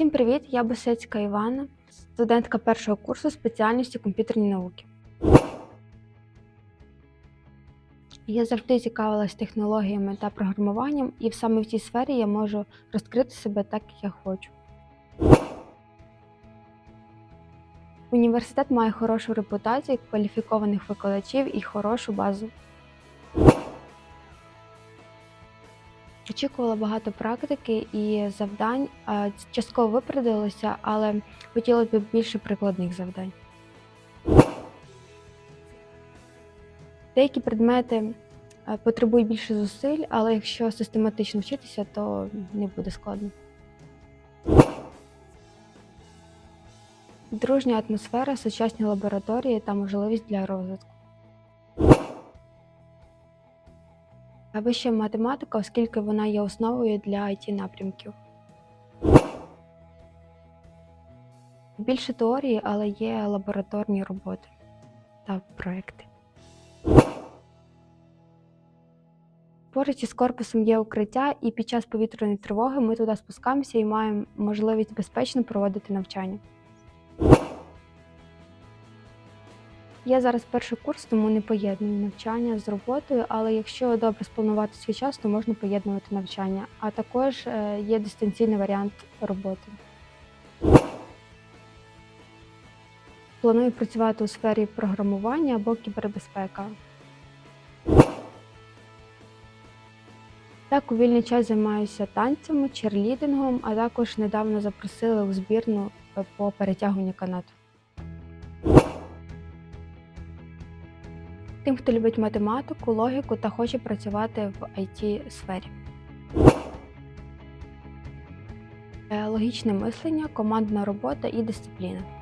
Усім привіт! Я Босецька Івана, студентка першого курсу спеціальності комп'ютерні науки. Я завжди цікавилась технологіями та програмуванням, і саме в цій сфері я можу розкрити себе так, як я хочу. Університет має хорошу репутацію, кваліфікованих викладачів і хорошу базу. Очікувала багато практики і завдань, частково виправдалося, але хотілося б більше прикладних завдань. Деякі предмети потребують більше зусиль, але якщо систематично вчитися, то не буде складно. Дружня атмосфера, сучасні лабораторії та можливість для розвитку. Вища математика, оскільки вона є основою для it напрямків. Більше теорії, але є лабораторні роботи та проекти. Поруч із корпусом є укриття, і під час повітряної тривоги ми туди спускаємося і маємо можливість безпечно проводити навчання. Я зараз перший курс, тому не поєдную навчання з роботою, але якщо добре спланувати свій час, то можна поєднувати навчання. А також е, є дистанційний варіант роботи. Планую працювати у сфері програмування або кібербезпека. Так, у вільний час займаюся танцями, черлідингом, а також недавно запросили у збірну е, по перетягуванню канату. Тим, хто любить математику, логіку та хоче працювати в it сфері. Е, Логічне мислення, командна робота і дисципліна.